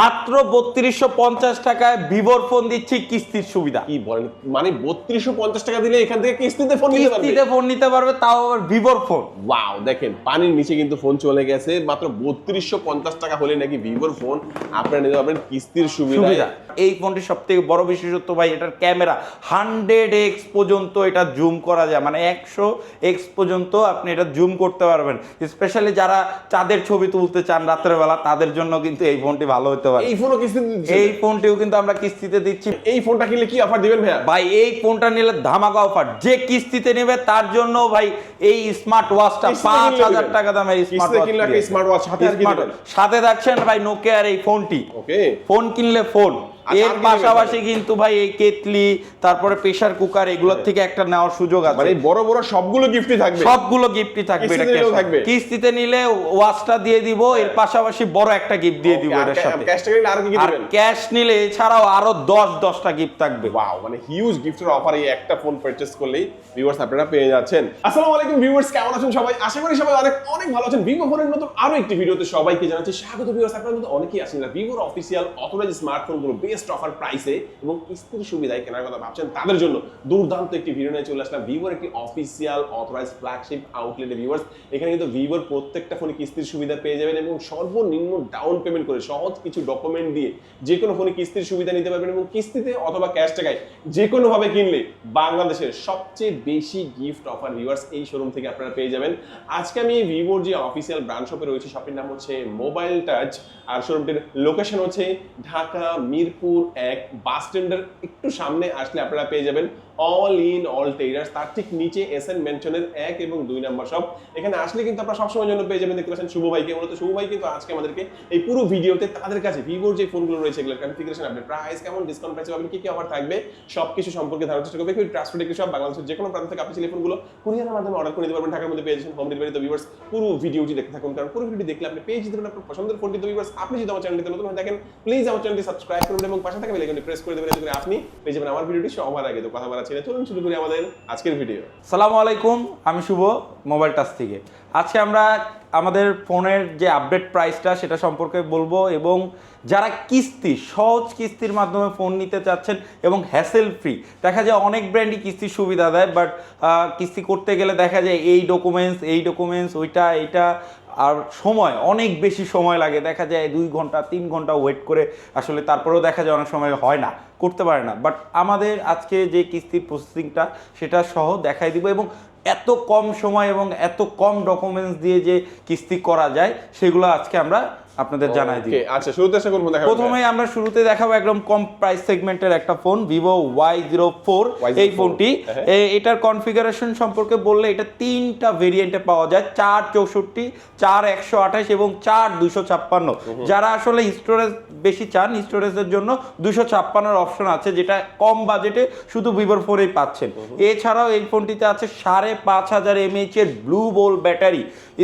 মাত্র বত্রিশশো পঞ্চাশ টাকায় ভিভোর ফোন দিচ্ছি কিস্তির সুবিধা। কি বলেন? মানে বত্রিশশো পঞ্চাশ টাকা দিলে এখান থেকে কিস্তিতে ফোন কিস্তিতে ফোন নিতে পারবে তাও আবার ভিভোর ফোন। ওয়াও দেখেন পানির নিচে কিন্তু ফোন চলে গেছে। মাত্র বত্রিশশো পঞ্চাশ টাকা হলে নাকি ভিভোর ফোন আপনারা নিতে পারবেন কিস্তির সুবিধা। সুবিধা। এই ফোনটির সব থেকে বড় বিশেষত্ব ভাই এটার ক্যামেরা হান্ড্রেড এক্স পর্যন্ত এটা জুম করা যায়। মানে একশো এক্স পর্যন্ত আপনি এটা জুম করতে পারবেন। স্পেশালি যারা চাঁদের ছবি তুলতে চান রাতের বেলা তাদের জন্য কিন্তু এই ফোনটি ভালো হতে পারে। এই ফোনও কিস্তিতে এই ফোনটিও কিন্তু আমরা কিস্তিতে দিচ্ছি। এই ফোনটা কিনলে কি অফার দিবেন ভাইয়া? ভাই এই ফোনটা নিলে ধামাকা অফার যে কিস্তিতে নেবে তার জন্য ভাই এই স্মার্ট ওয়াচটা পাঁচ হাজার টাকা দামের স্মার্ট কিস্তিতে স্মার্ট ওয়াচ সাথে থাকছেন ভাই নোকিয়ার এই ফোনটি। ফোন কিনলে ফোন এর পাশাপাশি কিন্তু ভাই এই কেতলি তারপরে প্রেসার কুকার এগুলোর থেকে একটা নেওয়ার সুযোগ আছে। মানে বড় বড় সবগুলো গিফটই থাকবে। সবগুলো গিফটই থাকবে এটা থাকবে? কিস্তিতে নিলে ওয়াচটা দিয়ে দিব এর পাশাপাশি বড় একটা গিফট দিয়ে দিব এটার সাথে। ক্যাশ টাকা নিলে আর কি দিবেন? ক্যাশ নিলে এছাড়াও আরও দশ দশটা গিফট থাকবে। ওয়াও মানে হিউজ গিফটের অফার এই একটা ফোন পারচেজ করলেই ভিউয়ার্স আপনারা পেয়ে যাচ্ছেন। আসসালামু আলাইকুম ভিউয়ার্স কেমন আছেন সবাই? আশা করি সবাই অনেক অনেক ভালো আছেন। ভিভো ফোনের নতুন আরও একটি ভিডিওতে সবাইকে জানাচ্ছি স্বাগত ভিউয়ার্স আপনারা কিন্তু অনেকেই আছেন না। ভিভোর অফিসিয়াল অথরাইজ স্মার্টফোনগুলো বেস্ট অফার প্রাইসে এবং কিস্তির সুবিধায় কেনার কথা ভাবছেন, তাদের জন্য দুর্দান্ত একটি ভিডিও নিয়ে চলে আসলাম। ভিভোর একটি অফিসিয়াল অথরাইজ ফ্ল্যাগশিপ আউটলেটে ভিউয়ার্স এখানে কিন্তু ভিভোর প্রত্যেকটা ফোনে কিস্তির সুবিধা পেয়ে যাবেন এবং সর্বনিম্ন ডাউন পেমেন্ট করে সহজ কিছু ডকুমেন্ট দিয়ে যে কোনো ফোনে কিস্তির সুবিধা নিতে পারবেন এবং কিস্তিতে অথবা ক্যাশ টাকায় যে কোনো ভাবে কিনলে বাংলাদেশের সবচেয়ে বেশি গিফট অফার ভিউয়ার্স এই শোরুম থেকে আপনারা পেয়ে যাবেন। আজকে আমি ভিভোর যে অফিসিয়াল ব্র্যান্ড শপে রয়েছে শপের নাম হচ্ছে মোবাইল টাচ আর শোরুমটির লোকেশন হচ্ছে ঢাকা, মিরপুর এক বাস স্ট্যান্ডের একটু সামনে আসলে আপনারা পেয়ে যাবেন। অল ইন অল টেইলার্স তার ঠিক নিচে এস এন মেনশনের এক এবং দুই নাম্বার শপ এখানে আসলে কিন্তু আপনারা সবসময় জন্য পেয়ে যাবেন, দেখতে পাচ্ছেন শুভ ভাইকে। মূলত শুভ ভাই কিন্তু আজকে আমাদেরকে এই পুরো ভিডিওতে তাদের কাছে ভিভোর যে ফোনগুলো রয়েছে, এগুলোর কনফিগারেশন আপনি প্রাইস কেমন ডিসকাউন্ট প্রাইসে পাবেন, কি কি অফার থাকবে সব কিছু সম্পর্কে ধারণার চেষ্টা করবে। ট্রান্সপোর্ট একটু সব বাংলাদেশের যে কোনো প্রান্ত থেকে আপনি সেই ফোনগুলো কুরিয়ারের মাধ্যমে অর্ডার করে নিতে পারবেন। ঢাকার মধ্যে পেয়ে যাচ্ছেন হোম ডেলিভারি তো ভিউয়ার্স পুরো ভিডিওটি দেখতে থাকুন। কারণ পুরো ভিডিও দেখলে আপনি পেয়ে যেতে পারেন আপনার পছন্দের ফোনটি তো ভিউয়ার্স আপনি যদি আমার চ্যানেলটিতে নতুন হয়ে থাকেন প্লিজ আমার চ্যানেলটি সাবস্ক্রাইব করবেন এবং পাশে থাকা বেল প্রেস করে দেবেন। এতে করে আপনি পেয়ে যাবেন আমার ভিডিওটি সবার আগে। তো কথা বলা ছিল চলুন শুরু করি আমাদের আজকের ভিডিও সালামু আলাইকুম, আমি শুভ মোবাইল টাচ থেকে। আজকে আমরা আমাদের ফোনের যে আপডেট প্রাইসটা সেটা সম্পর্কে বলব এবং যারা কিস্তি, সহজ কিস্তির মাধ্যমে ফোন নিতে চাচ্ছেন এবং হ্যাসেল ফ্রি দেখা যায় অনেক ব্র্যান্ডই কিস্তির সুবিধা দেয় বাট কিস্তি করতে গেলে দেখা যায় এই ডকুমেন্টস এই ডকুমেন্টস ওইটা, এইটা আর সময়, অনেক বেশি সময় লাগে। দেখা যায় দুই ঘণ্টা, তিন ঘণ্টা ওয়েট করে আসলে তারপরেও দেখা যায় অনেক সময় হয় না, করতে পারে না। বাট আমাদের আজকে যে কিস্তির প্রসেসিংটা সেটা সহ দেখাই দিব এবং এত কম সময় এবং এত কম ডকুমেন্টস দিয়ে যে কিস্তি করা যায়, সেগুলো আজকে আমরা আপনাদের জানাই ওকে আচ্ছা শুরুতে এসে কোন ফোন দেখাবেন প্রথমে আমরা শুরুতে দেখাবো একদম কম প্রাইস সেগমেন্টের একটা ফোন ফোর Y04 এই ফোনটি হ্যাঁ। এটার কনফিগারেশন সম্পর্কে বললে এটা তিনটা ভেরিয়েন্টে পাওয়া যায় চার চৌষট্টি চার একশো আঠাশ এবং চার দুশো ছাপ্পান্ন। যারা আসলে স্টোরেজ বেশি চান স্টোরেজের জন্য দুশো ছাপ্পান্নর অপশন আছে যেটা কম বাজেটে শুধু ভিভোর ফোনেই পাচ্ছেন। এছাড়াও এই ফোনটিতে আছে সাড়ে পাঁচ হাজার এমএইচ এর ব্লু বোল ব্যাটারি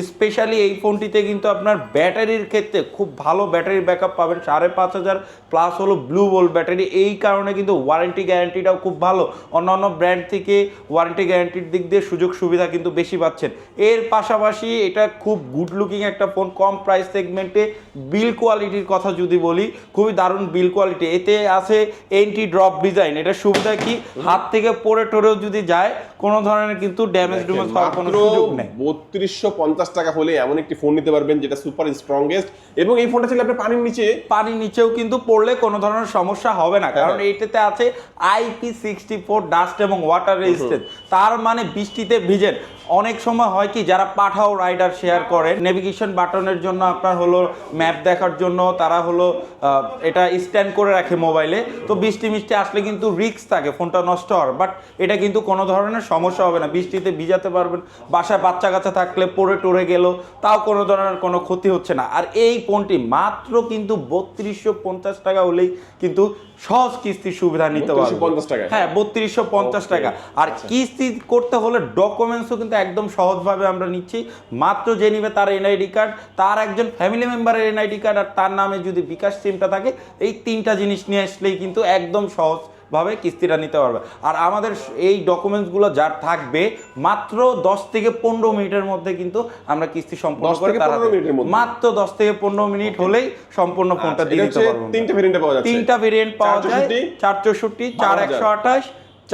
স্পেশালি এই ফোনটিতে কিন্তু আপনার ব্যাটারির ক্ষেত্রে খুব ভালো ব্যাটারি ব্যাকআপ পাবেন সাড়ে পাঁচ হাজার প্লাস হলো ব্লু বোল ব্যাটারি। এই কারণে কিন্তু ওয়ারেন্টি গ্যারান্টিটাও খুব ভালো। অন্যান্য ব্র্যান্ড থেকে ওয়ারেন্টি গ্যারান্টির দিক দিয়ে সুযোগ সুবিধা কিন্তু বেশি পাচ্ছেন। এর পাশাপাশি এটা খুব গুড লুকিং একটা ফোন কম প্রাইস সেগমেন্টে বিল কোয়ালিটির কথা যদি বলি খুবই দারুণ বিল কোয়ালিটি এতে আছে এন্টি ড্রপ ডিজাইন এটা সুবিধা কি? হাত থেকে পড়ে টরেও যদি যায় কোনো ধরনের কিন্তু ড্যামেজ ডুমেজ হওয়ার কোনো সুযোগ নেই। বত্রিশশো পঞ্চাশ টাকা হলে এমন একটি ফোন নিতে পারবেন যেটা সুপার স্ট্রংগেস্ট এবং এই ফোনটা ছিল আপনি পানির নিচে পানির নিচেও কিন্তু পড়লে কোনো ধরনের সমস্যা হবে না। কারণ হ্যাঁ। এইটাতে আছে আইপি সিক্সটি ফোর ডাস্ট এবং ওয়াটার রেজিস্ট্যান্স তার মানে বৃষ্টিতে ভিজেন। অনেক সময় হয় কি যারা পাঠাও রাইডার শেয়ার করে নেভিগেশন বাটনের জন্য আপনার হলো ম্যাপ দেখার জন্য তারা হলো এটা স্ট্যান্ড করে রাখে মোবাইলে তো বৃষ্টি মিষ্টি আসলে কিন্তু রিস্ক থাকে ফোনটা নষ্ট হওয়ার। বাট এটা কিন্তু কোনো ধরনের সমস্যা হবে না। বৃষ্টিতে ভিজাতে পারবেন বাসায় বাচ্চা কাচ্চা থাকলে পড়ে টরে গেল তাও কোনো ধরনের কোনো ক্ষতি হচ্ছে না। আর এই ফোনটি মাত্র কিন্তু বত্রিশশো পঞ্চাশ টাকা হলেই কিন্তু সহজ কিস্তির সুবিধা নিতে পারবে। 3250 টাকায়? হ্যাঁ বত্রিশশো পঞ্চাশ টাকা। আর কিস্তি করতে হলে ডকুমেন্টসও কিন্তু একদম সহজভাবে আমরা নিচ্ছি। মাত্র যে নিবে তার এনআইডি কার্ড তার একজন ফ্যামিলি মেম্বারের এনআইডি কার্ড আর তার নামে যদি বিকাশ সিমটা থাকে এই তিনটা জিনিস নিয়ে আসলেই কিন্তু একদম সহজ ভাবে কিস্তিটা নিতে পারবে। আর আমাদের এই ডকুমেন্টসগুলো যার থাকবে মাত্র দশ থেকে পনেরো মিনিটের মধ্যে কিন্তু আমরা কিস্তি সম্পূর্ণ করে 15? মাত্র দশ থেকে পনেরো মিনিট হলেই সম্পূর্ণ ফোনটা আচ্ছা, দিয়ে দিতে পারব তিনটা ভেরিয়েন্টে পাওয়া যাচ্ছে। তিনটা ভেরিয়েন্ট পাওয়া যায় 464, চার চৌষট্টি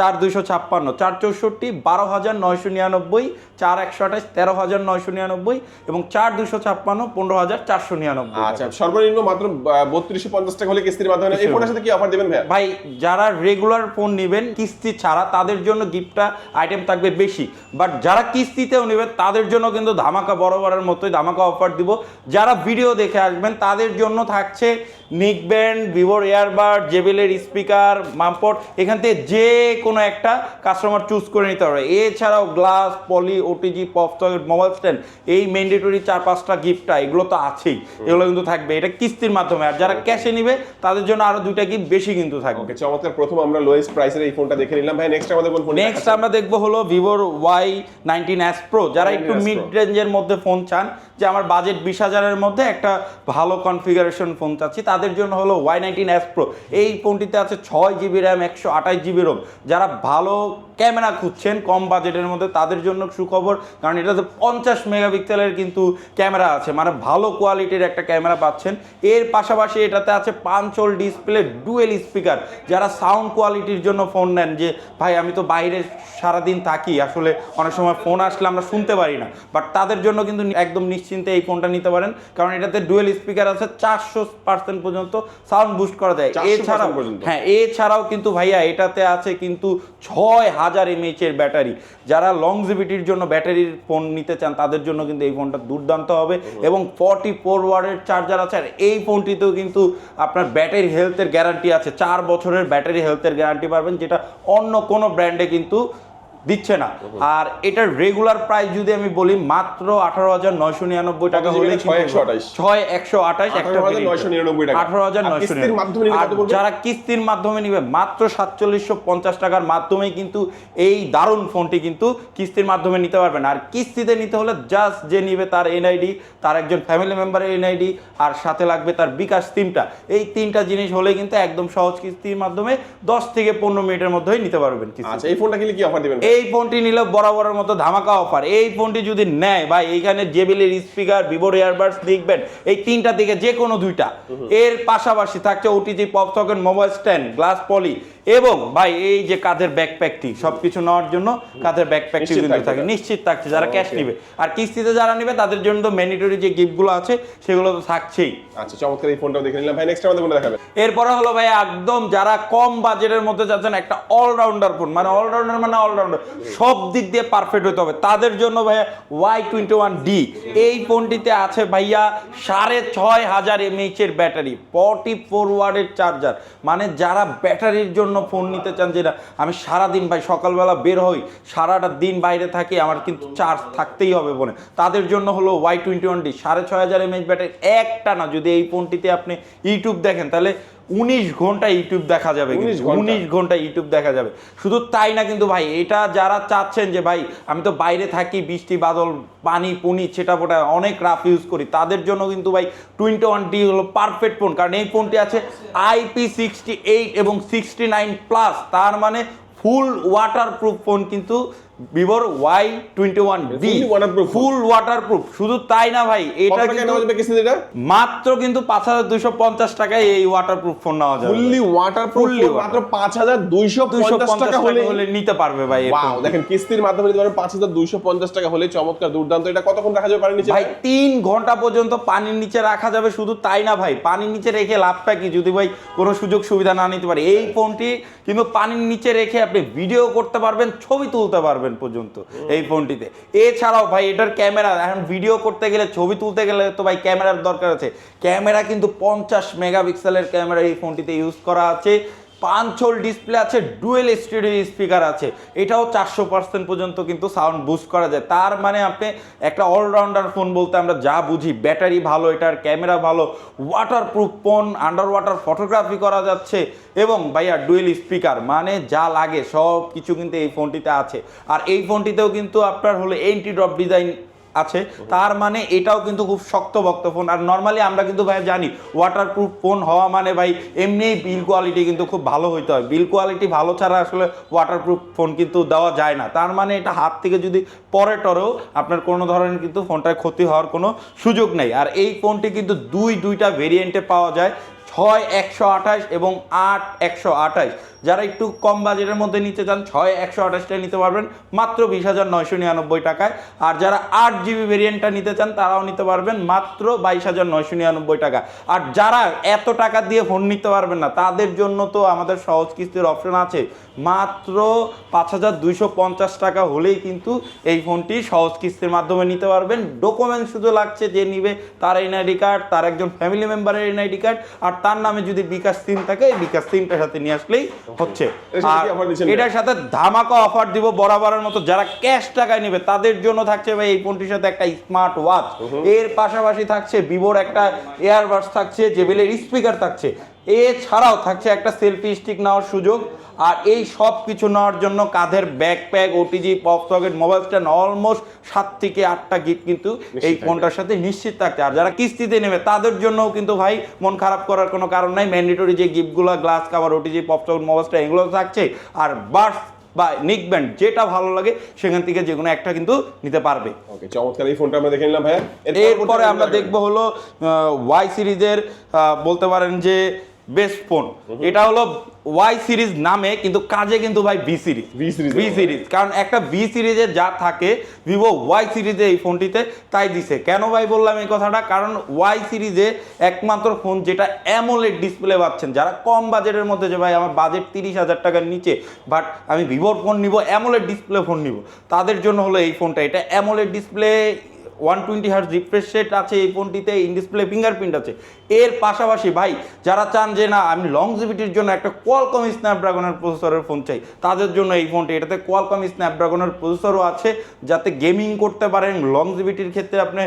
চার 12,000 একশো আঠাশ চার দুইশো ছাপ্পান্ন চার চৌষট্টি বারো হাজার নয়শো নিরানব্বই চার একশো আঠাশ তেরো হাজার নয়শো নিরানব্বই এবং চার দুইশো ছাপ্পান্ন পনেরো হাজার চারশো নিরানব্বই। আচ্ছা সর্বনিম্ন মাত্র বত্রিশশো পঞ্চাশ টাকা হলে কিস্তির মাধ্যমে এই ফোনের সাথে কি অফার দেবেন ভাইয়া? ভাই যারা রেগুলার ফোন নেবেন কিস্তি ছাড়া তাদের জন্য গিফটটা আইটেম থাকবে বেশি। বাট যারা কিস্তিতেও নেবেন তাদের জন্য কিন্তু ধামাকা বরাবরের মতোই ধামাকা অফার দিব। যারা ভিডিও দেখে আসবেন তাদের জন্য থাকছে নিক ব্যান্ড ভিভোর এয়ারবাড জেবেলের স্পিকার মাম্পট এখান থেকে যে কোনো একটা কাস্টমার চুজ করে নিতে পারবে। এছাড়াও glass poly OTG pop socket mobile stand এই ম্যান্ডেটরি চার পাঁচটা গিফটটা এগুলো তো আছেই। এগুলো কিন্তু থাকবে। এটা কিস্তির মাধ্যমে। আর যারা ক্যাশে নিবে তাদের জন্য আরও দুইটা গিফট বেশি কিন্তু থাকবে। ওকে চমৎকার। প্রথম আমরা লোয়েস্ট প্রাইসের এই ফোনটা দেখে নিলাম। ভাই নেক্সট আমাদের কোন ফোন নেক্সট আমরা দেখব হলো ভিভোর ওয়াই নাইনটিন অ্যাস প্রো যারা একটু মিড রেঞ্জের মধ্যে ফোন চান যে আমার বাজেট বিশ হাজারের মধ্যে একটা ভালো কনফিগারেশন ফোন চাচ্ছি তাদের জন্য হলো ওয়াই নাইনটিন এস প্রো এই ফোনটিতে আছে ছয় জিবি র্যাম একশো আঠাশ জিবি রোম যারা ভালো ক্যামেরা খুঁজছেন কম বাজেটের মধ্যে, তাদের জন্য সুখবর, কারণ এটাতে পঞ্চাশ মেগাপিক্সেলের কিন্তু ক্যামেরা আছে। মানে ভালো কোয়ালিটির একটা ক্যামেরা পাচ্ছেন। এর পাশাপাশি এটাতে আছে punch hole display, dual speaker. যারা সাউন্ড কোয়ালিটির জন্য ফোন নেন যে, ভাই, আমি তো বাইরে সারাদিন থাকি। আসলে অনেক সময় ফোন আসলে আমরা শুনতে পারি না। বাট তাদের জন্য কিন্তু একদম নিশ্চিন্তে এই ফোনটা নিতে পারেন। কারণ এটাতে ডুয়েল স্পিকার আছে, চারশো পার্সেন্ট পর্যন্ত সাউন্ড বুস্ট করা যায়। 400% এছাড়াও হ্যাঁ এছাড়াও কিন্তু ভাইয়া এটাতে আছে কিন্তু ছয় হাজার এমএইচ এর ব্যাটারি। যারা লংজিভিটির জন্য ব্যাটারির ফোন নিতে চান তাদের জন্য কিন্তু এই ফোনটা দুর্দান্ত হবে। এবং ফর্টি ফোর ওয়ার্ডের চার্জার আছে আর এই ফোনটিতেও কিন্তু আপনার ব্যাটারি হেলথের গ্যারান্টি আছে। চার বছরের ব্যাটারি হেলথের গ্যারান্টি পাবেন যেটা অন্য কোনো ব্র্যান্ডে কিন্তু দিচ্ছে না। আর এটার রেগুলার প্রাইস যদি আমি বলি মাত্র আঠারো হাজার নয়শো নিরানব্বই টাকা হলে ছয় একশো আঠাশ। একটা 18,999 টাকা। আঠারো হাজার নয়শো মাধ্যমে পড়বে? যারা কিস্তির মাধ্যমে নিবে মাত্র সাতচল্লিশশো পঞ্চাশ টাকার মাধ্যমেই কিন্তু এই দারুণ ফোনটি কিন্তু কিস্তির মাধ্যমে নিতে পারবেন। আর কিস্তিতে নিতে হলে জাস্ট যে নিবে তার এনআইডি তার একজন ফ্যামিলি মেম্বারের এনআইডি আর সাথে লাগবে তার বিকাশ তিনটা এই তিনটা জিনিস হলে কিন্তু একদম সহজ কিস্তির মাধ্যমে দশ থেকে পনেরো মিনিটের মধ্যেই নিতে পারবেন আচ্ছা এই ফোনটা কিনলে কি অফার দিবেন? এই ফোনটি নিলে বরাবরের মতো ধামাকা অফার এই ফোনটি যদি নেয় ভাই এইখানে জেবিলের স্পিকার ভিভোর ইয়ারবাডস দেখবেন এই তিনটা থেকে যে কোনো দুইটা এর পাশাপাশি থাকছে OTG pop socket mobile stand glass poly এবং ভাই এই যে কাঁধের ব্যাকপ্যাকটি সবকিছু নেওয়ার জন্য কাঁধের ব্যাকপ্যাকটি কিন্তু থাকে নিশ্চিত থাকছে যারা ক্যাশ. নিবে। আর কিস্তিতে যারা নিবে তাদের জন্য তো ম্যান্ডেটরি যে গিফটগুলো আছে সেগুলো তো থাকছেই। আচ্ছা চমৎকার এই ফোনটাও দেখে নিলাম। ভাই নেক্সট আমাদের কোনটা দেখাবে এরপরে হলো ভাই একদম যারা কম বাজেটের মধ্যে যাচ্ছেন একটা অলরাউন্ডার ফোন মানে অলরাউন্ডার মানে অলরাউন্ডার সব দিক দিয়ে পারফেক্ট হতে হবে। তাদের জন্য ভাইয়া ওয়াই টোয়েন্টি ওয়ান ডি এই ফোনটিতে আছে ভাইয়া সাড়ে ছয় হাজার এমএইচ এর ব্যাটারি ফর্টি ফোর ওয়ার্ডের চার্জার মানে যারা ব্যাটারির জন্য ফোন নিতে চান যে না, আমি সারাদিন ভাই সকালবেলা বের হই, সারাটা দিন বাইরে থাকি, আমার কিন্তু চার্জ থাকতেই হবে ফোনে তাদের জন্য হলো ওয়াই টোয়েন্টি ওয়ান ডি সাড়ে ছয় হাজার এমএইচ ব্যাটারি একটা না, যদি এই ফোনটিতে আপনি ইউটিউব দেখেন, তাহলে উনিশ ঘণ্টা ইউটিউব দেখা যাবে উনিশ ঘণ্টা। ইউটিউব দেখা যাবে। শুধু তাই না কিন্তু ভাই এটা যারা চাচ্ছেন যে ভাই আমি তো বাইরে থাকি বৃষ্টি বাদল পানি পুনি ছেটা ফোটা অনেক রাফ ইউজ করি তাদের জন্য কিন্তু ভাই টোয়েন্টি ওয়ান ডি হলো পারফেক্ট ফোন কারণ এই ফোনটি আছে আইপি সিক্সটি এইট এবং সিক্সটি নাইন প্লাস তার মানে ফুল ওয়াটার প্রুফ ফোন কিন্তু ভিভোর Y twenty one D? Full waterproof শুধু তাই না ভাই এটা কিন্তু মাত্র কিন্তু পাঁচ হাজার দুইশো পঞ্চাশ টাকায় এই ওয়াটার প্রুফ ফোন নেওয়া যাবে। ফুললি Fully মাত্র পাঁচ হাজার দুইশো পঞ্চাশ টাকা হলে নিতে পারবে ভাই। দেখেন কিস্তির মাধ্যমে নিতে পাঁচ হাজার দুইশো পঞ্চাশ টাকা হলে চমৎকার দুর্দান্ত। এটা কতক্ষণ রাখা যাবে পানির নিচে? ভাই তিন ঘণ্টা পর্যন্ত পানির নিচে রাখা যাবে শুধু তাই না ভাই? পানির নিচে রেখে লাভটা কি? যদি ভাই কোনো সুযোগ সুবিধা না নিতে পারে। এই ফোনটি কিন্তু পানির নিচে রেখে আপনি ভিডিও করতে পারবেন ছবি তুলতে পারবেন। পর্যন্ত এই ফোনটিতে। এছাড়াও ভাই, এটার ক্যামেরা, এখন ভিডিও করতে গেলে, ছবি তুলতে গেলে তো ভাই ক্যামেরার দরকার আছে। ক্যামেরা কিন্তু পঞ্চাশ মেগাপিক্সেলের ক্যামেরা এই ফোনটিতে ইউজ করা আছে। পাঁচল ডিসপ্লে আছে, ডুয়েল স্টুডিও স্পিকার আছে। এটাও চারশো পার্সেন্ট পর্যন্ত কিন্তু সাউন্ড বুস্ট করা যায়। তার মানে আপনি একটা অলরাউন্ডার ফোন বলতে আমরা যা বুঝি ব্যাটারি ভালো, এটার ক্যামেরা ভালো waterproof phone underwater photography করা যাচ্ছে এবং ভাইয়া ডুয়েল স্পিকার মানে যা লাগে সব কিছু কিন্তু এই ফোনটিতে আছে। আর এই ফোনটিতেও কিন্তু আপনার হলো এন্টি ড্রপ ডিজাইন আছে। তার মানে এটাও কিন্তু খুব শক্তভক্ত ফোন। আর নর্মালি আমরা কিন্তু ভাই জানি ওয়াটারপ্রুফ ফোন হওয়া মানে ভাই এমনি বিল কোয়ালিটি কিন্তু খুব ভালো হইতে হয়। বিল কোয়ালিটি ভালো ছাড়া আসলে ওয়াটারপ্রুফ ফোন কিন্তু দেওয়া যায় না। তার মানে এটা হাত থেকে যদি পরে টরেও আপনার কোনো ধরনের কিন্তু ফোনটার ক্ষতি হওয়ার কোনো সুযোগ নেই। আর এই ফোনটি কিন্তু দুই, দুইটা ভেরিয়েন্টে পাওয়া যায়। ছয়, একশো আঠাশ এবং আট, একশো আঠাশ। যারা একটু কম বাজেটের মধ্যে নিতে চান, ছয়, একশো আঠাশটা নিতে পারবেন, মাত্র বিশ হাজার নয়শো নিরানব্বই টাকায়। আর যারা আট জিবি ভেরিয়েন্টটা নিতে চান, তারাও নিতে পারবেন, মাত্র বাইশ হাজার নয়শো নিরানব্বই টাকা। আর যারা এত টাকা দিয়ে ফোন নিতে পারবেন না, তাদের জন্য তো আমাদের সহজ কিস্তির অপশন আছে। মাত্র পাঁচ হাজার দুইশো পঞ্চাশ টাকা হলেই কিন্তু এই ফোনটি সহজ কিস্তির মাধ্যমে নিতে পারবেন। ডকুমেন্ট শুধু লাগছে যে নিবে তার এনআইডি কার্ড তার একজন ফ্যামিলি মেম্বারের এনআইডি কার্ড আর তার নামে যদি বিকাশ সিম থাকে, এই বিকাশ সিমটার সাথে নিয়ে আসলেই হচ্ছে। আর? এটার সাথে ধামাকা অফার দিব বরাবরের মতো। যারা ক্যাশ টাকায় নেবে তাদের জন্য থাকছে ভাই এই ফোনটির সাথে একটা স্মার্ট ওয়াচ এর পাশাপাশি থাকছে ভিভোর একটা এয়ারবাস থাকছে জেবিলের স্পিকার থাকছে। এছাড়াও থাকছে একটা সেলফি স্টিক নেওয়ার সুযোগ। আর এই সব কিছু নেওয়ার জন্য কাঁধের backpack OTG pop socket mobile stand almost সাত থেকে আটটা গিফট কিন্তু এই ফোনটার সাথে নিশ্চিত থাকছে। আর যারা কিস্তিতে নেবে তাদের জন্যও কিন্তু ভাই মন খারাপ করার কোনো কারণ নাই। ম্যান্ডেটরি যে গিফটগুলো glass cover OTG pop socket mobile stand এগুলো থাকছে। আর বার্স বা নিক ব্যান্ড যেটা ভালো লাগে সেখান থেকে যে কোনো একটা কিন্তু নিতে পারবে। ওকে চমৎকার। এই ফোনটা আমরা দেখে নিলাম ভাইয়া। এরপরে আমরা দেখব হলো ওয়াই সিরিজের বলতে পারেন যে বেস্ট ফোন। এটা হলো ওয়াই সিরিজ নামে কিন্তু কাজে কিন্তু ভাই বি সিরিজ। বি সিরিজ কারণ একটা বি সিরিজে যা থাকে ভিভো ওয়াই সিরিজে এই ফোনটিতে তাই দিছে। কেন ভাই বললাম এই কথাটা? কারণ ওয়াই সিরিজে একমাত্র ফোন যেটা অ্যামোলেড ডিসপ্লে পাচ্ছেন। যারা কম বাজেটের মধ্যে যে ভাই আমার বাজেট তিরিশ হাজার টাকার নিচে বাট আমি ভিভোর ফোন নিব অ্যামোলেড ডিসপ্লে ফোন নিব তাদের জন্য হলো এই ফোনটা। এটা AMOLED display one twenty hertz refresh rate আছে এই ফোনটিতে ইন ডিসপ্লে ফিঙ্গারপ্রিন্ট আছে। এর পাশাপাশি ভাই, যারা চান যে না, আমি লংজিভিটির জন্য একটা কোয়ালকম স্ন্যাপড্রাগনের প্রসেসরের ফোন চাই, তাদের জন্য এই ফোনটি এটাতে কোয়ালকম স্ন্যাপড্রাগনের প্রসেসরও আছে, যাতে গেমিং করতে পারেন লংজিভিটির ক্ষেত্রে আপনি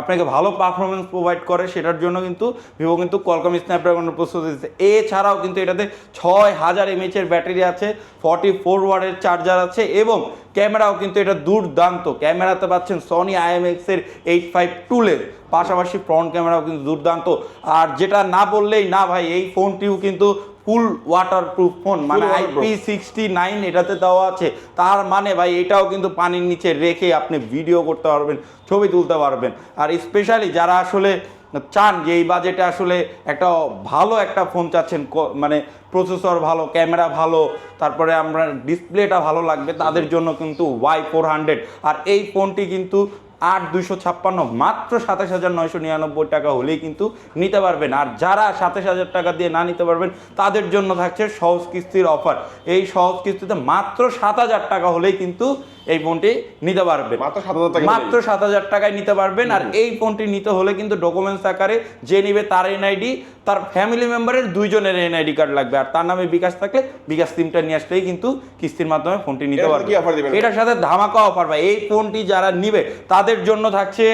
আপনাকে ভালো পারফরমেন্স প্রোভাইড করে, সেটার জন্য কিন্তু ভিভো কিন্তু কোয়ালকম স্ন্যাপড্রাগনের প্রসেসর দিচ্ছে এছাড়াও কিন্তু এটাতে ছয় হাজার এমএইচ এর ব্যাটারি আছে ফর্টি ফোর ওয়ার্ডের চার্জার আছে, এবং ক্যামেরাও কিন্তু এটা দুর্দান্ত। ক্যামেরাতে পাচ্ছেন সনি আইএমএক্স এর এইট ফাইভ টুলের পাশাপাশি ফ্রন্ট ক্যামেরাও কিন্তু দুর্দান্ত। আর যেটা না বললেই না ভাই এই ফোনটিও কিন্তু ফুল ওয়াটার প্রুফ ফোন মানে। আইপি সিক্সটি নাইন এটাতে দেওয়া আছে। তার মানে ভাই এটাও কিন্তু পানির নিচে রেখে আপনি ভিডিও করতে পারবেন ছবি তুলতে পারবেন। আর স্পেশালি যারা আসলে চান যে এই বাজেটে আসলে একটা ভালো একটা ফোন চাচ্ছেন মানে প্রসেসর ভালো ক্যামেরা ভালো তারপরে আমরা ডিসপ্লেটা ভালো লাগবে তাদের জন্য কিন্তু ওয়াই ফোর হান্ড্রেড আর এই ফোনটি কিন্তু আট দুশো ছাপ্পান্ন, মাত্র সাতাশ হাজার নয়শো নিরানব্বই টাকা হলেই কিন্তু নিতে পারবেন। আর যারা সাতাশ হাজার টাকা দিয়ে না নিতে পারবেন, তাদের জন্য থাকছে সহজ কিস্তির অফার। এই সহজ কিস্তিতে মাত্র সাত হাজার টাকা হলেই কিন্তু এই ফোনটি নিতে পারবেন। মাত্র 7,000 টাকা মাত্র সাত হাজার টাকায় নিতে পারবেন। আর এই ফোনটি নিতে হলে কিন্তু ডকুমেন্টস আকারে যে নিবে তার এনআইডি তার ফ্যামিলি মেম্বারের দুইজনের এনআইডি কার্ড লাগবে। আর তার নামে বিকাশ থাকলে বিকাশ সিমটা নিয়ে আসলেই কিন্তু কিস্তির মাধ্যমে ফোনটি নিতে পারবে? এটার সাথে ধামাকা অফার ভাই। এই ফোনটি যারা নিবে তাদের জন্য থাকছে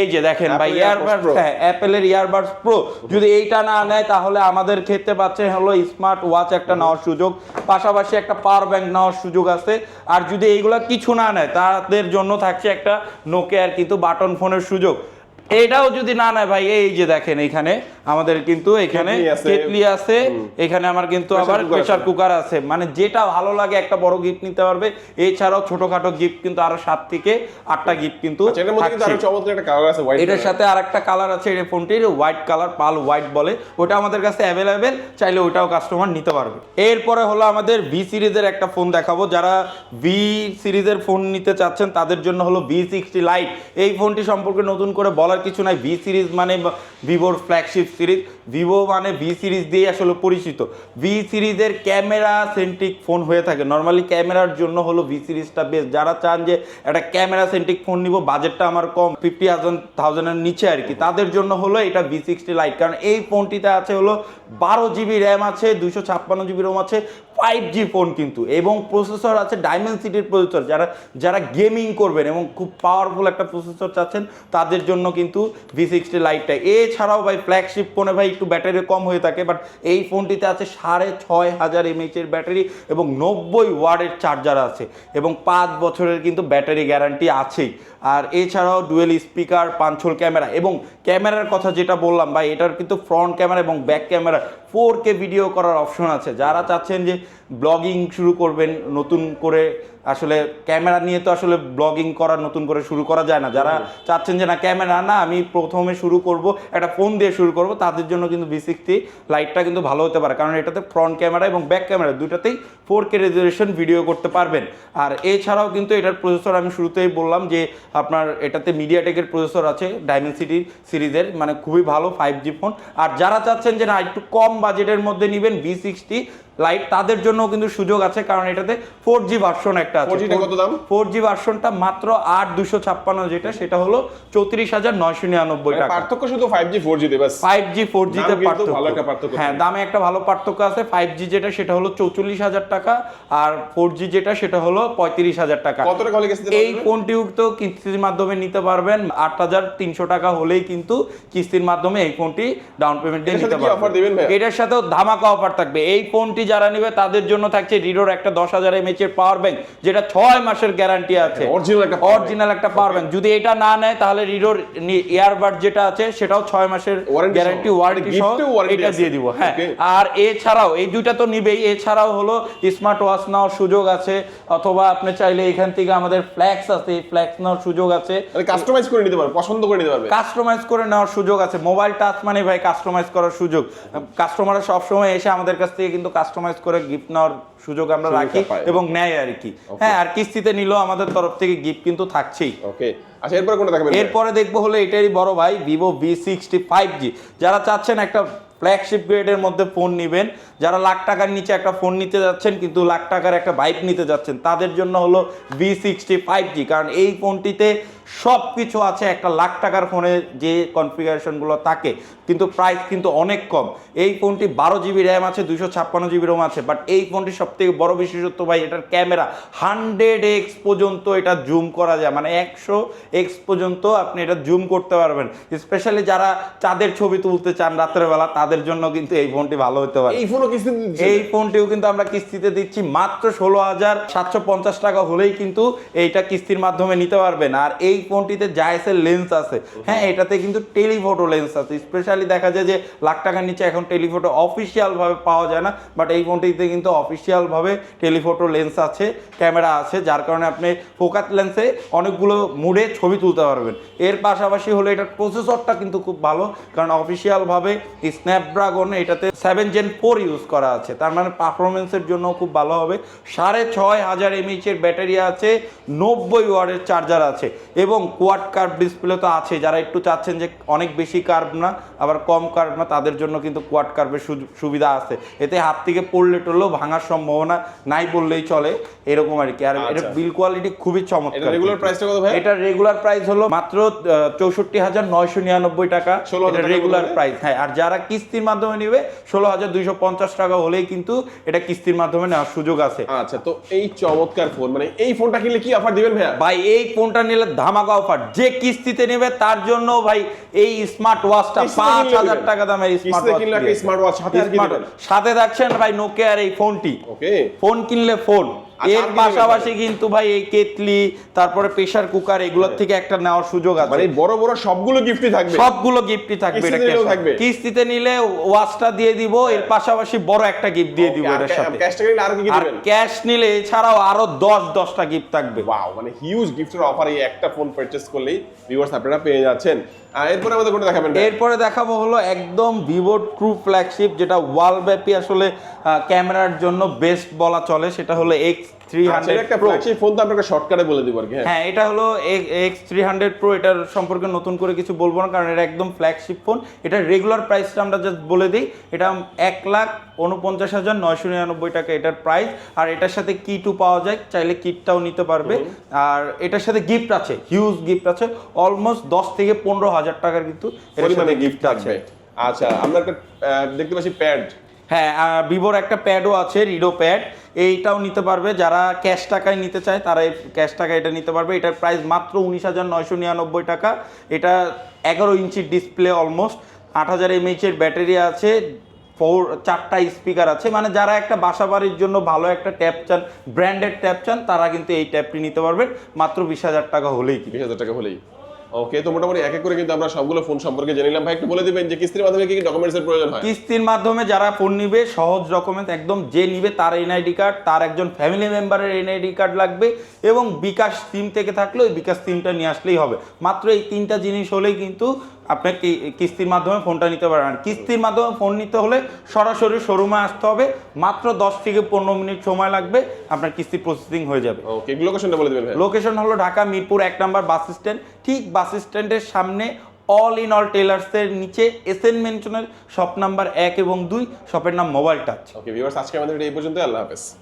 এই যে দেখেন ভাই ইয়ারবাডস হ্যাঁ অ্যাপেলের ইয়ারবাডস প্রো যদি এইটা না নেয় তাহলে আমাদের ক্ষেত্রে পাচ্ছে হলো স্মার্ট ওয়াচ একটা নেওয়ার সুযোগ। পাশাপাশি একটা পাওয়ার ব্যাংক নেওয়ার সুযোগ আছে। আর যদি এইগুলা কিছু না নেয়। তাদের জন্য থাকছে একটা নোকিয়ার কিন্তু বাটন ফোনের সুযোগ। এটাও যদি না নেয় ভাই এই যে দেখেন এখানে আমাদের কিন্তু এখানে কেটলি আছে। এখানে আমার কিন্তু আবার প্রেসার কুকার আছে। মানে যেটা ভালো লাগে একটা বড় গিফট নিতে পারবে এছাড়াও ছোটখাটো গিফট কিন্তু আরও সাত থেকে আটটা গিফট কিন্তু আচ্ছা এটার মধ্যে কিন্তু আরও চমৎকার একটা কালার আছে হোয়াইট এটার সাথে আর একটা কালার আছে এই ফোনটির হোয়াইট কালার পাল হোয়াইট বলে। ওটা আমাদের কাছে অ্যাভেলেবেল চাইলে ওটাও কাস্টমার নিতে পারবে। এরপরে হলো আমাদের ভি সিরিজের একটা ফোন দেখাবো। যারা ভি সিরিজের ফোন নিতে চাচ্ছেন তাদের জন্য হলো ভি সিক্সটি লাইট এই ফোনটি সম্পর্কে নতুন করে বলার কিছু নাই ভি সিরিজ মানে ভিভোর ফ্ল্যাগশিপ সিরিজ ভিভো মানে ভি সিরিজ দিয়ে আসলে পরিচিত। ভি সিরিজের ক্যামেরা সেন্ট্রিক ফোন হয়ে থাকে। নর্মালি ক্যামেরার জন্য হলো ভি সিরিজটা বেস্ট যারা চান যে একটা ক্যামেরা সেন্ট্রিক ফোন নিব বাজেটটা আমার কম ফিফটি থাউজেন্ডের নিচে আর কি। তাদের জন্য হলো এটা ভি সিক্সটি লাইট কারণ এই ফোনটিতে আছে হলো বারো জিবি র্যাম আছে দুশো ছাপ্পান্ন জিবি রোম আছে ফাইভ জি ফোন কিন্তু, এবং প্রসেসর আছে ডায়মন্ড সিটির প্রসেসর যারা যারা গেমিং করবেন এবং খুব পাওয়ারফুল একটা প্রসেসর চাচ্ছেন, তাদের জন্য কিন্তু ভি সিক্সটি লাইটটা এছাড়াও ভাই ফ্ল্যাগশিপ ফোনে ভাই একটু ব্যাটারি কম হয়ে থাকে বাট এই ফোনটিতে আছে সাড়ে ছয় হাজার এমএইচ এর ব্যাটারি এবং নব্বই ওয়ার্ডের চার্জার আছে, এবং পাঁচ বছরের কিন্তু ব্যাটারি গ্যারান্টি আছেই। আর এছাড়াও ডুয়েল স্পিকার পাঞ্চল ক্যামেরা এবং ক্যামেরার কথা যেটা বললাম ভাই, এটার কিন্তু ফ্রন্ট ক্যামেরা এবং back camera four K video করার অপশন আছে। যারা চাচ্ছেন যে ব্লগিং শুরু করবেন নতুন করে আসলে ক্যামেরা নিয়ে তো আসলে ব্লগিং করা নতুন করে শুরু করা যায় না। যারা চাচ্ছেন যে না ক্যামেরা না আমি প্রথমে শুরু করব একটা ফোন দিয়ে শুরু করব তাদের জন্য কিন্তু ভি সিক্সটি লাইটটা কিন্তু ভালো হতে পারে। কারণ এটাতে ফ্রন্ট ক্যামেরা এবং ব্যাক ক্যামেরা দুটাতেই ফোর কে রেজুলেশন ভিডিও করতে পারবেন। আর এছাড়াও কিন্তু এটার প্রসেসর আমি শুরুতেই বললাম যে আপনার এটাতে মিডিয়াটেকের প্রসেসর আছে ডায়মেনসিটি সিরিজের মানে খুবই ভালো ফাইভ জি ফোন আর যারা চাচ্ছেন যে না একটু কম বাজেটের মধ্যে নেবেন ভি সিক্সটি লাইট তাদের জন্য কিন্তু সুযোগ আছে কারণ এটাতে ফোর জি ভার্সন একটা আছে। কত দাম? ফোর জি ভার্সনটা মাত্র আট দুশো ছাপ্পান্ন যেটা সেটা হলো চৌত্রিশ হাজার নয়শো নিরানব্বই মানে টাকা। পার্থক্য শুধু ফাইভ জি ফোর জি বাস ফাইভ জি ফোর জিতে পার্থক্য। হ্যাঁ দামে একটা ভালো পার্থক্য আছে ফাইভ জি যেটা সেটা হলো চৌচল্লিশ হাজার টাকা আর ফোর জি যেটা সেটা হলো পঁয়ত্রিশ হাজার টাকা। এই ফোনটিও তো কিস্তির মাধ্যমে নিতে পারবেন আট হাজার তিনশো টাকা হলেই কিন্তু কিস্তির মাধ্যমে এই ফোনটি ডাউন পেমেন্ট নিতে পারবেন। এটার সাথেও ধামাকা অফার থাকবে। এই ফোনটি যারা নেবে তাদের জন্য থাকছে রিডোর একটা দশ হাজার এমএচ এর পাওয়ার ব্যাংক যেটা ছয় মাসের গ্যারান্টি আছে। অরিজিনাল একটা পাওয়ার ব্যাংক যদি এটা না নেয় তাহলে রিডোর ইয়ারবাড যেটা আছে সেটাও ছয় মাসের গ্যারান্টি। ওয়ারেন্টি মানে সহ warranty এটা দিয়ে দিব হ্যাঁ। আর এছাড়াও এই দুইটা তো নিবেই। এছাড়াও হলো স্মার্ট ওয়াচ নেওয়ার সুযোগ আছে অথবা আপনি চাইলে এখান থেকে আমাদের ফ্ল্যাক্স আছে এই ফ্ল্যাক্স নেওয়ার সুযোগ আছে। কাস্টমাইজ করে নিতে পারবে পছন্দ করে নিতে পারবে। কাস্টমাইজ করে নেওয়ার সুযোগ আছে। মোবাইল টাচ মানে ভাই কাস্টমাইজ করার সুযোগ। কাস্টমাররা সবসময় এসে আমাদের কাছ থেকে কিন্তু কাস্টমাইজ করে গিফট নেওয়ার সুযোগ আমরা রাখি এবং নেয় আর কি। হ্যাঁ আর কিস্তিতে নিলেও আমাদের তরফ থেকে গিফট কিন্তু থাকছেই। ওকে আচ্ছা এরপর কোনটা দেখাবেন? এরপরে দেখব হলো এটারই বড় ভাই Vivo V sixty five G যারা চাচ্ছেন একটা ফ্ল্যাগশিপ গ্রেডের মধ্যে ফোন নেবেন যারা লাখ টাকার নিচে একটা ফোন নিতে যাচ্ছেন কিন্তু লাখ টাকার একটা বাইক নিতে যাচ্ছেন তাদের জন্য হলো ভি সিক্সটি ফাইভ জি কারণ এই ফোনটিতে সব কিছু আছে একটা লাখ টাকার ফোনে যে কনফিগারেশনগুলো থাকে কিন্তু প্রাইস কিন্তু অনেক কম। এই ফোনটি বারো জিবি র্যাম আছে দুশো ছাপ্পান্ন জিবি রোম আছে বাট এই ফোনটির সব থেকে বড় বিশেষত্ব ভাই এটার ক্যামেরা হান্ড্রেড এক্স পর্যন্ত এটা জুম করা যায় মানে একশো এক্স পর্যন্ত আপনি এটা জুম করতে পারবেন। স্পেশালি যারা চাঁদের ছবি তুলতে চান রাতের বেলা তাদের জন্য কিন্তু এই ফোনটি ভালো হতে পারে। এই ফোনও কিস্তি এই ফোনটিও কিন্তু আমরা কিস্তিতে দিচ্ছি মাত্র ষোলো হাজার সাতশো পঞ্চাশ টাকা হলেই কিন্তু এইটা কিস্তির মাধ্যমে নিতে পারবেন। আর এই ফোনটিতে জাইসের লেন্স আছে। হ্যাঁ এটাতে কিন্তু টেলিফোটো লেন্স আছে। স্পেশালি দেখা যায় যে লাখ টাকার নিচে এখন টেলিফোটো অফিসিয়াল ভাবে পাওয়া যায় না বাট এই ফোনটিতে কিন্তু অফিসিয়ালভাবে টেলিফোটো লেন্স আছে ক্যামেরা আছে, যার কারণে আপনি ফোকাস লেন্সে অনেকগুলো মুডে ছবি তুলতে পারবেন। এর পাশাপাশি হলো এটার প্রসেসরটা কিন্তু খুব ভালো, কারণ অফিসিয়ালভাবে স্ন্যাপড্রাগন এটাতে সেভেন জেন ফোর ইউজ করা আছে। তার মানে পারফরমেন্সের জন্য খুব ভালো হবে। সাড়ে ছয় হাজার এমএইচ এর ব্যাটারি আছে, নব্বই ওয়ার্ডের চার্জার আছে। এবং কোয়াড কার্ভ ডিসপ্লে তো আছে যারা একটু চাচ্ছেন যে অনেক বেশি কার্ভ না আবার কম কার্ভ না তাদের জন্য কিন্তু কোয়াড কার্ভের সুবিধা আছে। এতে হাত থেকে পড়লে টড়লেও ভাঙার সম্ভাবনা নাই বললেই চলে এরকম আর কি। আর এটা। বিল কোয়ালিটি খুবই চমৎকার রেগুলার প্রাইসটা কত ভাই? এটা রেগুলার প্রাইস হলো মাত্র চৌষট্টি হাজার নয়শো নিরানব্বই টাকা। 16,000 টাকা রেগুলার প্রাইস হ্যাঁ আর যারা কিস্তির মাধ্যমে নিবে ষোলো হাজার দুইশো পঞ্চাশ টাকা হলেই কিন্তু এটা কিস্তির মাধ্যমে নেওয়ার সুযোগ আছে। আচ্ছা তো এই চমৎকার ফোন মানে এই ফোনটা কিনলে কি অফার দিবেন ভাইয়া? ভাই এই ফোনটা নিলে ধামাকা অফার যে কিস্তিতে নেবে তার জন্য ভাই এই স্মার্ট ওয়াচটা পাঁচ হাজার টাকা দামের স্মার্ট ওয়াচ স্মার্ট ওয়াচ সাথে থাকছেন ভাই নোকিয়ার এই ফোনটি ফোন কিনলে ফোন এর পাশাপাশি কিন্তু ভাই এই কেতলি তারপরে প্রেসার কুকার এগুলোর থেকে একটা নেওয়ার সুযোগ আছে। মানে বড় বড় সবগুলো গিফটই থাকবে। সবগুলো গিফটই থাকবে এটা থাকবে? কিস্তিতে নিলে ওয়াচটা দিয়ে দিব এর পাশাপাশি বড় একটা গিফট দিয়ে দিব এটার সাথে। ক্যাশ নিলে আর কি দিবেন? ক্যাশ নিলে এছাড়াও আরও দশ দশটা গিফট থাকবে। ওয়াও মানে হিউজ গিফটের অফার এই একটা ফোন পারচেজ করলেই ভিউয়ার্স আপনারা পেয়ে যাচ্ছেন। এরপরে আমাদের কোনটা দেখাবেন এরপরে দেখাবো হলো একদম ভিভো ট্রু ফ্ল্যাগশিপ যেটা ওয়াল ব্যাপী আসলে ক্যামেরার জন্য বেস্ট বলা চলে। সেটা হলো এক্স আচ্ছা, হান্ড্রেড এটা একটা ফোন তো আপনাকে শর্টকাটে বলে দিব আর কি হ্যাঁ। হ্যাঁ এটা হলো এক্স থ্রি হান্ড্রেড প্রো এটার সম্পর্কে নতুন করে কিছু বলব না কারণ এটা একদম ফ্ল্যাগশিপ ফোন এটার রেগুলার প্রাইসটা আমরা জাস্ট বলে দিই এটা এক লাখ উনপঞ্চাশ হাজার নয়শো নিরানব্বই টাকা এটার প্রাইস আর এটার সাথে কি টু পাওয়া যায় চাইলে কিটটাও নিতে পারবে। আর এটার সাথে গিফট আছে হিউজ গিফট আছে অলমোস্ট দশ থেকে পনেরো হাজার টাকার কিন্তু গিফট থাকবে। আচ্ছা আমরা একটা দেখতে পাচ্ছি প্যাড হ্যাঁ ভিভোর একটা প্যাডও আছে রিডো প্যাড এইটাও নিতে পারবে। যারা ক্যাশ টাকায় নিতে চায়, তারা এই ক্যাশ টাকায় এটা নিতে পারবে। এটার প্রাইস মাত্র উনিশ হাজার নয়শো নিরানব্বই টাকা। এটা এগারো ইঞ্চি ডিসপ্লে অলমোস্ট আট হাজার এমএইচের ব্যাটারি আছে। ফোর চারটা স্পিকার আছে। মানে যারা একটা বাসা বাড়ির জন্য ভালো একটা ট্যাপ চান ব্র্যান্ডেড ট্যাপ চান, তারা কিন্তু এই ট্যাপটি নিতে পারবেন মাত্র বিশ হাজার টাকা হলেই কি বিশ হাজার টাকা হলেই। ওকে তো মোটামুটি এক এক করে কিন্তু আমরা সবগুলো ফোন সম্পর্কে জেনে নিলাম। ভাই, একটু বলে দিবেন যে কিস্তির মাধ্যমে কি কি ডকুমেন্টসের প্রয়োজন হয়? কিস্তির মাধ্যমে যারা ফোন নিবে, সহজ ডকুমেন্ট একদম যে নিবে তার এনআইডি কার্ড তার একজন ফ্যামিলি মেম্বারের এনআইডি কার্ড লাগবে এবং বিকাশ সিম থেকে থাকলে ওই বিকাশ সিমটা নিয়ে আসলেই হবে। মাত্র এই তিনটা জিনিস হলেই কিন্তু আপনি কি- কিস্তির মাধ্যমে ফোনটা নিতে পারেন আর কিস্তির মাধ্যমে ফোন নিতে হলে সরাসরি শোরুমে আসতে হবে। মাত্র দশ থেকে পনেরো মিনিট সময় লাগবে আপনার কিস্তি প্রসেসিং হয়ে যাবে। ওকে লোকেশনটা বলে দিবেন লোকেশন হলো ঢাকা মিরপুর এক নম্বর বাস স্ট্যান্ড। ঠিক বাস স্ট্যান্ডের সামনে অল ইন অল টেলার্সের নিচে এসএন মেনশনের শপ নাম্বার এক এবং দুই শপের নাম মোবাইল টাচ ওকে ভিউয়ার্স আজকে আমাদের এই পর্যন্ত আল্লাহ হাফেজ।